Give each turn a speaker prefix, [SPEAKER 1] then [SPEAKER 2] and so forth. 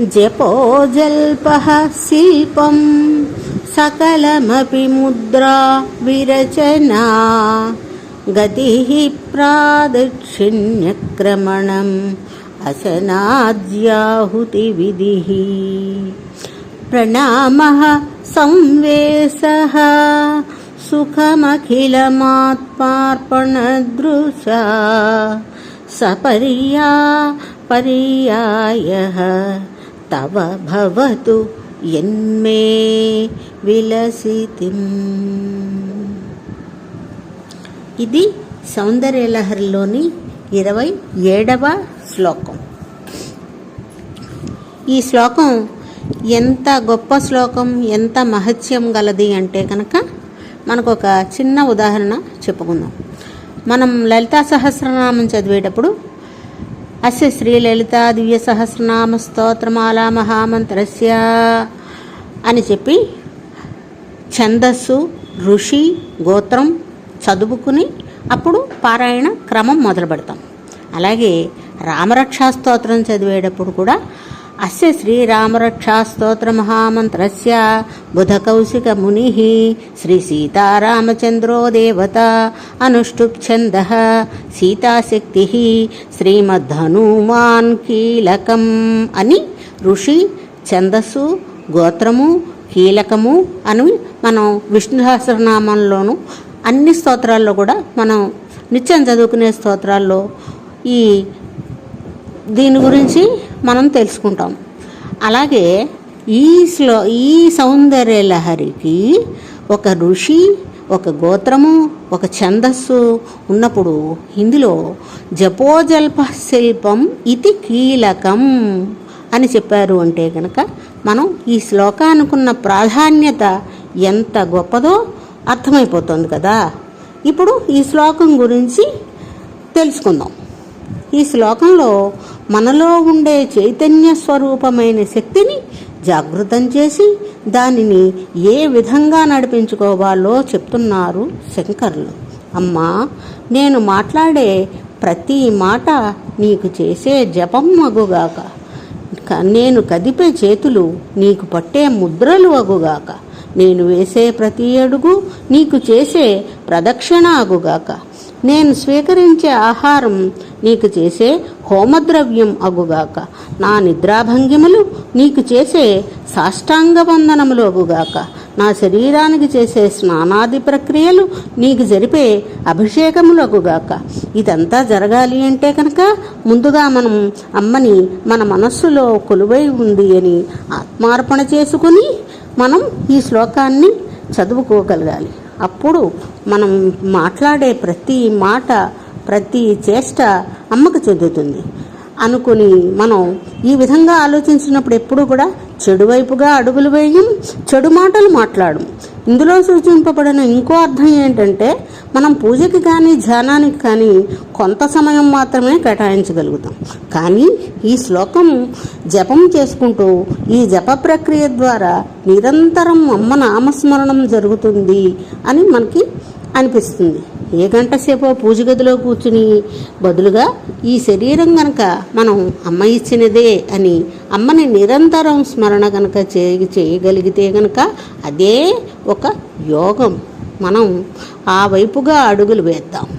[SPEAKER 1] जपो जल्पः शिल्पं सकलमपि मुद्रा विरचना। गतिः प्रादक्षिण्यक्रमणम् अशनाज्याहुतिविधिः प्रणामः संवेशः सुखमखिलमात्मार्पणदृशा। सपर्या पर्यायः తవ భవతు ఎన్మే విలసితిం. ఇది సౌందర్యలహరిలోని ఇరవై ఏడవ శ్లోకం. ఈ శ్లోకం ఎంత గొప్ప శ్లోకం ఎంత మహత్యం గలది అంటే కనుక మనకు ఒక చిన్న ఉదాహరణ చెప్పుకుందాం. మనం లలితా సహస్రనామం చదివేటప్పుడు అస్య శ్రీలలిత దివ్య సహస్రనామ స్తోత్రమాల మహామంత్రస్య అని చెప్పి ఛందస్సు ఋషి గోత్రం చదువుకుని అప్పుడు పారాయణ క్రమం మొదలు పెడతాం అలాగే రామరక్షా స్తోత్రం చదివేటప్పుడు కూడా అస్య శ్రీరామరక్షా స్తోత్ర మహామంత్రస్య బుధకౌశిక ముని శ్రీ సీతారామచంద్రో దేవత అనుష్టుప్ ఛంద సీతాశక్తి శ్రీమద్ధనుమాన్ కీలకం అని ఋషి ఛందస్సు గోత్రము కీలకము అని మనం విష్ణు సహస్రనామంలోను అన్ని స్తోత్రాల్లో కూడా మనం నిత్యం చదువుకునే స్తోత్రాల్లో ఈ దీని గురించి మనం తెలుసుకుంటాం. అలాగే ఈ శ్లో ఈ సౌందర్య లహరికి ఒక ఋషి ఒక గోత్రము ఒక ఛందస్సు ఉన్నప్పుడు ఇందులో జపోజల్ప శిల్పం ఇది కీలకం అని చెప్పారు అంటే కనుక మనం ఈ శ్లోకానుకున్న ప్రాధాన్యత ఎంత గొప్పదో అర్థమైపోతుంది కదా. ఇప్పుడు ఈ శ్లోకం గురించి తెలుసుకుందాం. ఈ శ్లోకంలో మనలో ఉండే చైతన్య స్వరూపమైన శక్తిని జాగృతం చేసి దానిని ఏ విధంగా నడిపించుకోవాలో చెప్తున్నారు శంకర్లు. అమ్మా నేను మాట్లాడే ప్రతి మాట నీకు చేసే జపం అగుగాక. నేను కదిపే చేతులు నీకు పట్టే ముద్రలు అగుగాక. నేను వేసే ప్రతి అడుగు నీకు చేసే ప్రదక్షిణ అగుగాక. నేను స్వీకరించే ఆహారం నీకు చేసే హోమద్రవ్యం అగుగాక. నా నిద్రాభంగిమలు నీకు చేసే సాష్టాంగ వందనములు అగుగాక. నా శరీరానికి చేసే స్నానాది ప్రక్రియలు నీకు జరిపే అభిషేకములు అగుగాక. ఇదంతా జరగాలి అంటే కనుక ముందుగా మనం అమ్మని మన మనస్సులో కొలువై ఉంది అని ఆత్మార్పణ చేసుకుని మనం ఈ శ్లోకాన్ని చదువుకోగలగాలి. అప్పుడు మనం మాట్లాడే ప్రతి మాట ప్రతి చేష్ట అమ్మకు చెందుతుంది. అనుకుని మనం ఈ విధంగా ఆలోచించినప్పుడు ఎప్పుడు కూడా చెడువైపుగా అడుగులు వేయం చెడు మాటలు మాట్లాడం. ఇందులో సూచింపబడిన ఇంకో అర్థం ఏంటంటే మనం పూజకి కానీ ధ్యానానికి కానీ కొంత సమయం మాత్రమే కేటాయించగలుగుతాం. కానీ ఈ శ్లోకం జపం చేసుకుంటూ ఈ జప ప్రక్రియ ద్వారా నిరంతరం అమ్మ నామస్మరణం జరుగుతుంది అని మనకి అనిపిస్తుంది. ఏ గంట సేపో పూజ గదిలో కూర్చుని బదులుగా ఈ శరీరం గనక మనం అమ్మ ఇచ్చినదే అని అమ్మని నిరంతరం స్మరణ గనక చేయ చేయగలిగితే గనక అదే ఒక యోగం. మనం ఆ వైపుగా అడుగులు వేద్దాం.